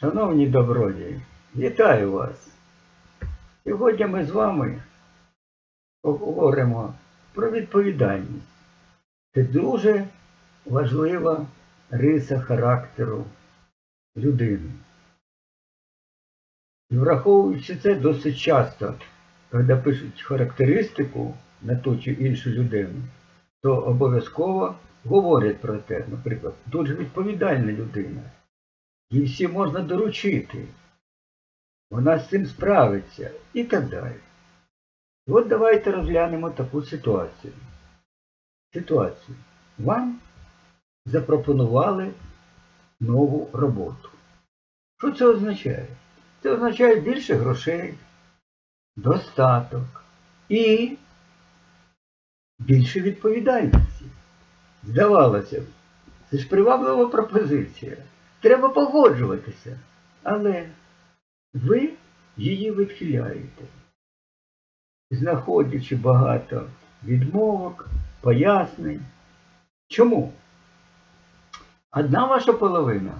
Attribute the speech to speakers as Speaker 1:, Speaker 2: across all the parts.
Speaker 1: Шановні добродії, вітаю вас! Сьогодні ми з вами поговоримо про відповідальність. Це дуже важлива риса характеру людини. І враховуючи це досить часто, коли пишуть характеристику на ту чи іншу людину, то обов'язково говорять про те, наприклад, дуже відповідальна людина. Їй всі можна доручити. Вона з цим справиться і так далі. І от давайте розглянемо таку ситуацію. Ситуацію. Вам запропонували нову роботу. Що це означає? Це означає більше грошей, достаток і більше відповідальності. Здавалося б, це ж приваблива пропозиція. Треба погоджуватися. Але ви її відхиляєте, знаходячи багато відмовок, пояснень. Чому? Одна ваша половина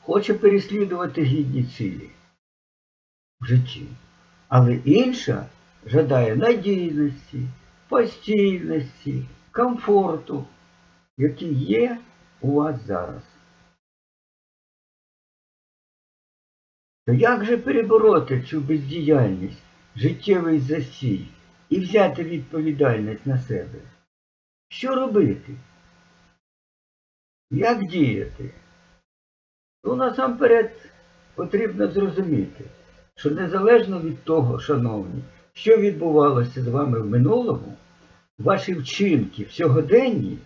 Speaker 1: хоче переслідувати гідні цілі в житті, але інша жадає надійності, постійності, комфорту, який є у вас зараз. То як же перебороти цю бездіяльність, життєвий засій і взяти відповідальність на себе? Що робити? Як діяти? Ну, насамперед потрібно зрозуміти, що незалежно від того, шановні, що відбувалося з вами в минулому, ваші вчинки в сьогоденні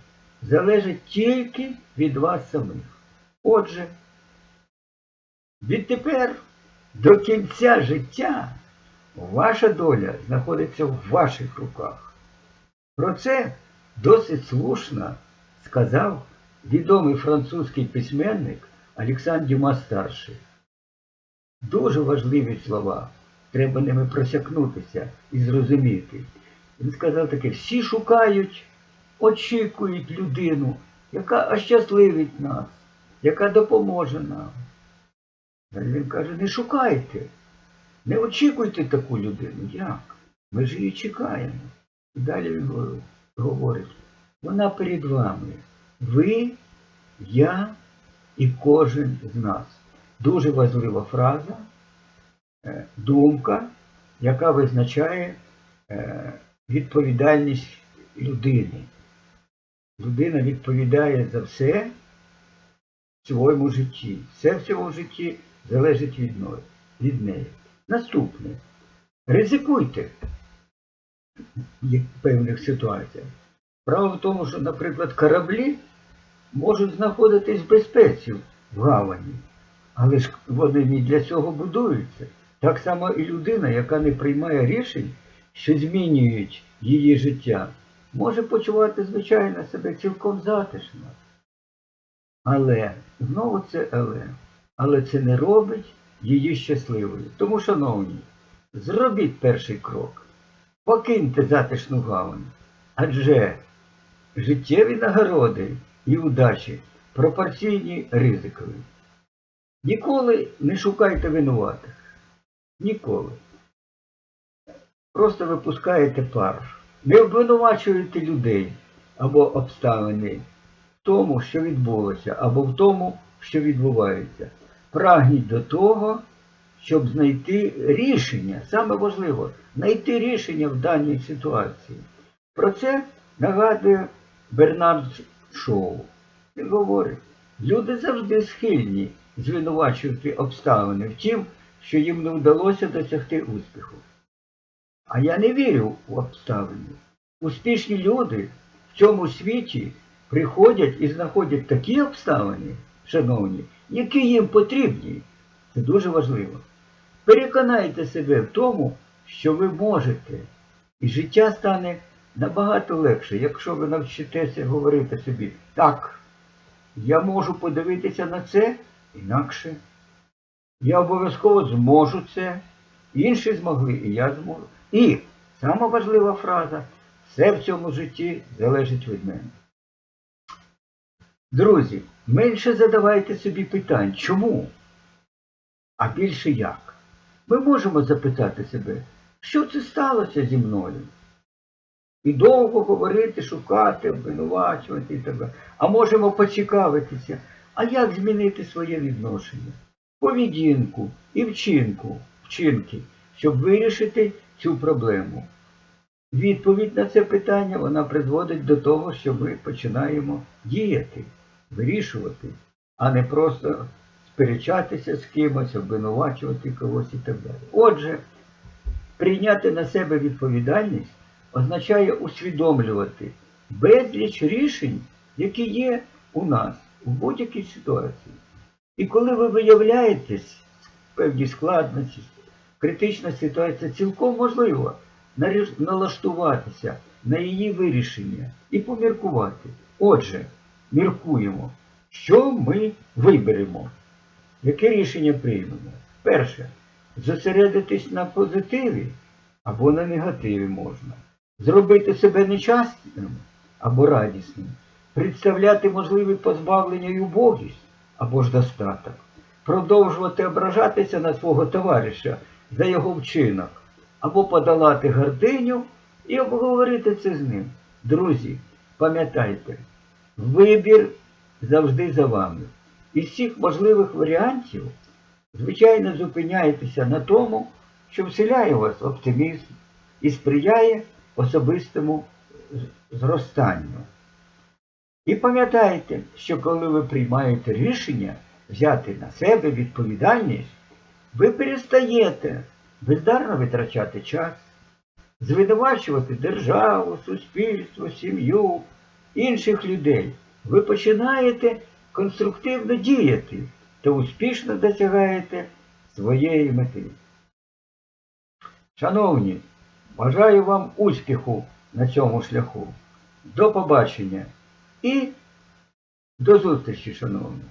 Speaker 1: залежать тільки від вас самих. Отже, відтепер до кінця життя ваша доля знаходиться в ваших руках. Про це досить слушно сказав відомий французький письменник Олександр Дюма старший. Дуже важливі слова. Треба ними просякнутися і зрозуміти. Він сказав таке, всі шукають, очікують людину, яка ощасливить нас, яка допоможе нам. Він каже, не шукайте, не очікуйте таку людину. Як? Ми ж її чекаємо. І далі він говорить, вона перед вами. Ви, я і кожен з нас. Дуже важлива фраза, е, думка, яка визначає е, відповідальність людини. Людина відповідає за все в своєму житті. Все в цьому житті залежить від, від неї. Наступне. Ризикуйте в певних ситуаціях. Справа в тому, що, наприклад, кораблі можуть знаходитись в безпеці в гавані, але ж вони не для цього будуються. Так само і людина, яка не приймає рішень, що змінюють її життя, може почувати, звичайно, себе цілком затишно. Але, знову це але, але це не робить її щасливою. Тому, шановні, зробіть перший крок, покиньте затишну гавань, адже життєві нагороди і удачі пропорційні ризикові. Ніколи не шукайте винуватих. Ніколи. Просто випускаєте пар. Не обвинувачуєте людей або обставини в тому, що відбулося, або в тому, що відбувається. Прагніть до того, щоб знайти рішення, саме важливо, знайти рішення в даній ситуації. Про це нагадує Бернард Шоу. Він говорить, люди завжди схильні звинувачувати обставини в тім, що їм не вдалося досягти успіху. А я не вірю в обставини. Успішні люди в цьому світі приходять і знаходять такі обставини, шановні, які їм потрібні. Це дуже важливо. Переконайте себе в тому, що ви можете, і життя стане набагато легше, якщо ви навчитеся говорити собі, так, я можу подивитися на це інакше. Я обов'язково зможу це. Інші змогли, і я зможу. І сама важлива фраза, все в цьому житті залежить від мене. Друзі, менше задавайте собі питань. Чому? а більше як. Ми можемо запитати себе, що це сталося зі мною? І довго говорити, шукати, обвинувачувати далі. А можемо поцікавитися, а як змінити своє відношення, поведінку і вчинку, вчинки, щоб вирішити цю проблему. Відповідь на це питання вона призводить до того, що ми починаємо діяти, вирішувати, а не просто сперечатися з кимось, обвинувачувати когось і так далі. Отже, прийняти на себе відповідальність означає усвідомлювати безліч рішень, які є у нас у будь-якій ситуації. І коли ви виявляєтесь в певній складності, критична ситуація, цілком можливо налаштуватися на її вирішення і поміркувати. Отже, міркуємо, що ми виберемо, яке рішення приймемо. Перше, зосередитись на позитиві або на негативі можна. Зробити себе нещасним або радісним, представляти можливі позбавлення і убогість або ж достаток, продовжувати ображатися на свого товариша за його вчинок, або подолати гординю і обговорити це з ним. Друзі, пам'ятайте, вибір завжди за вами. Із всіх можливих варіантів, звичайно, зупиняйтеся на тому, що вселяє вас оптимізм і сприяє особистому зростанню. І пам'ятайте, що коли ви приймаєте рішення взяти на себе відповідальність, ви перестаєте бездарно витрачати час, звинувачувати державу, суспільство, сім'ю, інших людей. Ви починаєте конструктивно діяти та успішно досягаєте своєї мети. Шановні, бажаю вам успіху на цьому шляху. До побачення і до зустрічі, шановні.